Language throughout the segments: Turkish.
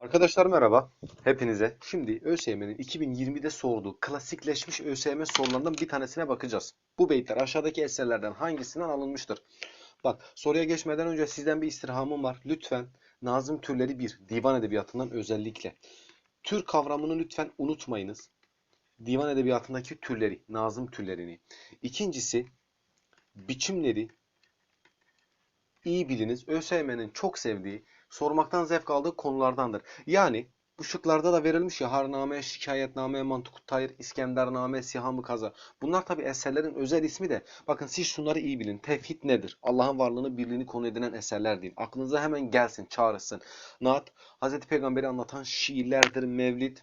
Arkadaşlar merhaba hepinize. Şimdi ÖSYM'nin 2020'de sorduğu klasikleşmiş ÖSYM sorularından bir tanesine bakacağız. Bu beyitler aşağıdaki eserlerden hangisinden alınmıştır? Bak soruya geçmeden önce sizden bir istirhamım var. Lütfen Nazım türleri 1 divan edebiyatından özellikle. Tür kavramını lütfen unutmayınız. Divan edebiyatındaki türleri, nazım türlerini. İkincisi biçimleri iyi biliniz. ÖSYM'nin çok sevdiği, sormaktan zevk aldığı konulardandır. Yani bu şıklarda da verilmiş ya harname, şikayetname, mantık tayr, İskendername, sihamı kaza. Bunlar tabi eserlerin özel ismi de. Bakın siz şunları iyi bilin. Tevhid nedir? Allah'ın varlığını, birliğini konu edinen eserler değil. Aklınıza hemen gelsin, çağrışsın. Naat, Hz. Peygamber'i anlatan şiirlerdir, mevlid,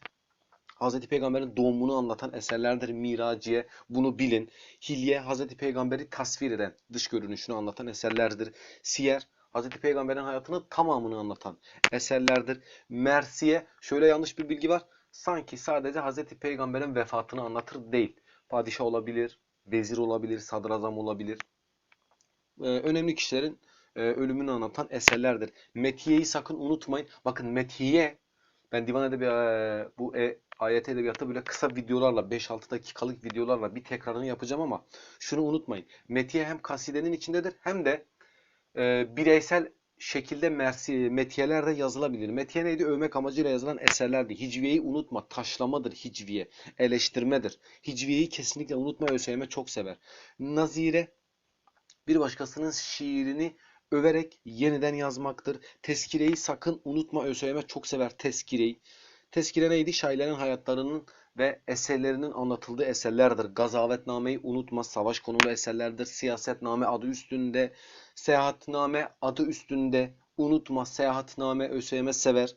Hz. Peygamber'in doğumunu anlatan eserlerdir. Miraciye, bunu bilin. Hilye, Hz. Peygamber'i tasvir eden, dış görünüşünü anlatan eserlerdir. Siyer, Hz. Peygamber'in hayatının tamamını anlatan eserlerdir. Mersiye, şöyle yanlış bir bilgi var. Sanki sadece Hz. Peygamber'in vefatını anlatır değil. Padişah olabilir, vezir olabilir, sadrazam olabilir. Ee, önemli kişilerin e, ölümünü anlatan eserlerdir. Metiye'yi sakın unutmayın. Bakın Metiye, ben divan edebiyatı, bu e, ayet edebiyatı böyle kısa videolarla, 5-6 dakikalık videolarla bir tekrarını yapacağım ama şunu unutmayın. Metiye hem kasidenin içindedir hem de e, bireysel şekilde mersi, metiyeler yazılabilir. Metiye neydi? Övmek amacıyla yazılan eserlerdi. Hicviyeyi unutma. Taşlamadır hicviye. Eleştirmedir. Hicviyeyi kesinlikle unutma. ÖSYM çok sever. Nazire bir başkasının şiirini överek yeniden yazmaktır. Tezkireyi sakın unutma. ÖSYM çok sever tezkireyi. Tezkire neydi? Şairlerin hayatlarının ve eserlerinin anlatıldığı eserlerdir. Gazavetnameyi unutma. Savaş konulu eserlerdir. Siyasetname adı üstünde. Seyahatname adı üstünde. Unutma. Seyahatname ÖSYM sever.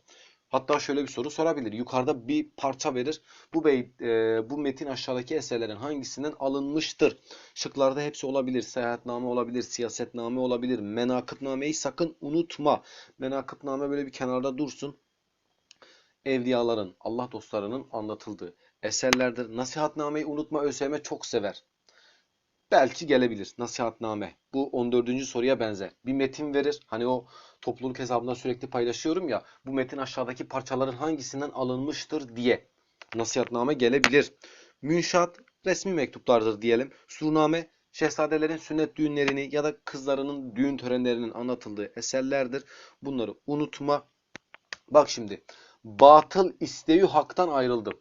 Hatta şöyle bir soru sorabilir. Yukarıda bir parça verir. Bu beyt, e, bu metin aşağıdaki eserlerin hangisinden alınmıştır? Şıklarda hepsi olabilir. Seyahatname olabilir, siyasetname olabilir. Menakıbnameyi sakın unutma. Menakıbname böyle bir kenarda dursun. Evliyaların, Allah dostlarının anlatıldığı eserlerdir. Nasihatnameyi unutma ÖSYM çok sever. Belki gelebilir nasihatname. Bu 14. soruya benzer. Bir metin verir. Hani o topluluk hesabında sürekli paylaşıyorum ya. Bu metin aşağıdaki parçaların hangisinden alınmıştır diye. Nasihatname gelebilir. Münşat resmi mektuplardır diyelim. Surname şehzadelerin sünnet düğünlerini ya da kızlarının düğün törenlerinin anlatıldığı eserlerdir. Bunları unutma. Bak şimdi. Batıl isteği haktan ayrıldım.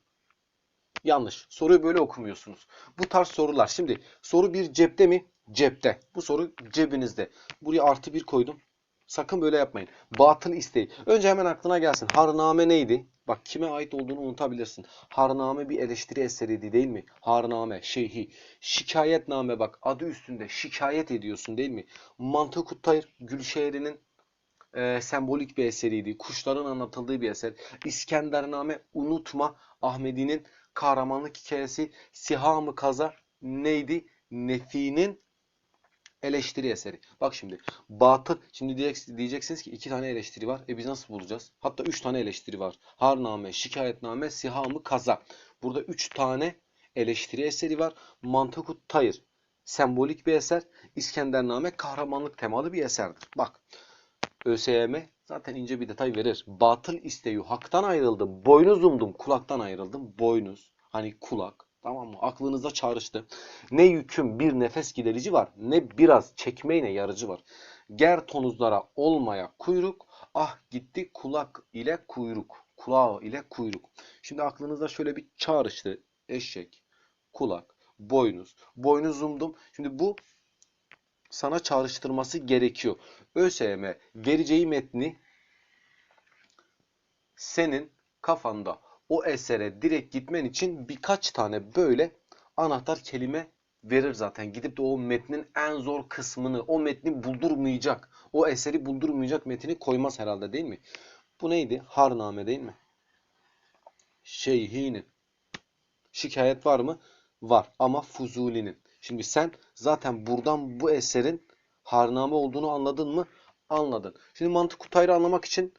Yanlış. Soruyu böyle okumuyorsunuz. Bu tarz sorular. Şimdi soru bir cepte mi? Cepte. Bu soru cebinizde. Buraya artı bir koydum. Sakın böyle yapmayın. Batıl isteği. Önce hemen aklına gelsin. Harname neydi? Bak kime ait olduğunu unutabilirsin. Harname bir eleştiri eseriydi değil mi? Harname, şeyhi. Şikayetname bak adı üstünde. Şikayet ediyorsun değil mi? Mantık Uttayr Gülşehir'in e, sembolik bir eseriydi. Kuşların anlatıldığı bir eser. İskendername unutma Ahmedi'nin kahramanlık hikayesi Sihamı Kaza neydi? Nefi'nin eleştiri eseri. Bak şimdi batıl şimdi diyecek- diyeceksiniz ki iki tane eleştiri var. E biz nasıl bulacağız? Hatta üç tane eleştiri var. Harname, şikayetname, sihamı kaza. Burada üç tane eleştiri eseri var. Mantıkut Tayır sembolik bir eser. İskendername kahramanlık temalı bir eserdir. Bak ÖSYM zaten ince bir detay verir. Batıl isteği haktan ayrıldım. Boynuz umdum kulaktan ayrıldım. Boynuz hani kulak tamam mı? Aklınıza çağrıştı. Ne yüküm bir nefes giderici var ne biraz çekmeyle yarıcı var. Ger tonuzlara olmaya kuyruk ah gitti kulak ile kuyruk. Kulağı ile kuyruk. Şimdi aklınızda şöyle bir çağrıştı. Eşek, kulak, boynuz. Boynuz umdum. Şimdi bu sana çağrıştırması gerekiyor. ÖSYM vereceği metni senin kafanda o esere direkt gitmen için birkaç tane böyle anahtar kelime verir zaten. Gidip de o metnin en zor kısmını, o metni buldurmayacak, o eseri buldurmayacak metini koymaz herhalde değil mi? Bu neydi? Harname değil mi? Şeyhinin. Şikayet var mı? Var ama Fuzuli'nin. Şimdi sen zaten buradan bu eserin harname olduğunu anladın mı? Anladın. Şimdi mantık kutayı anlamak için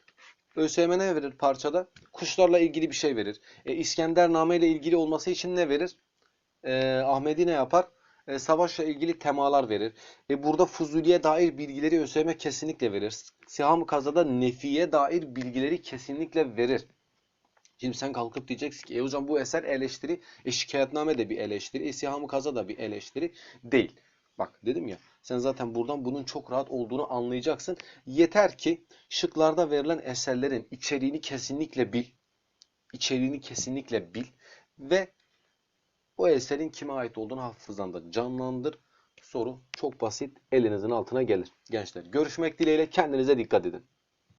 ÖSYM ne verir parçada? Kuşlarla ilgili bir şey verir. E, İskendername ile ilgili olması için ne verir? E, Ahmedi ne yapar? e, savaşla ilgili temalar verir. E, burada Fuzuli'ye dair bilgileri ÖSYM kesinlikle verir. Siham-ı Kaza'da Nefi'ye dair bilgileri kesinlikle verir. Şimdi sen kalkıp diyeceksin ki e hocam bu eser eleştiri, e şikayetname de bir eleştiri, e Siham-ı Kaza da bir eleştiri değil. Bak dedim ya sen zaten buradan bunun çok rahat olduğunu anlayacaksın. Yeter ki şıklarda verilen eserlerin içeriğini kesinlikle bil. İçeriğini kesinlikle bil ve o eserin kime ait olduğunu hafızanda canlandır. Soru çok basit elinizin altına gelir. Gençler görüşmek dileğiyle kendinize dikkat edin.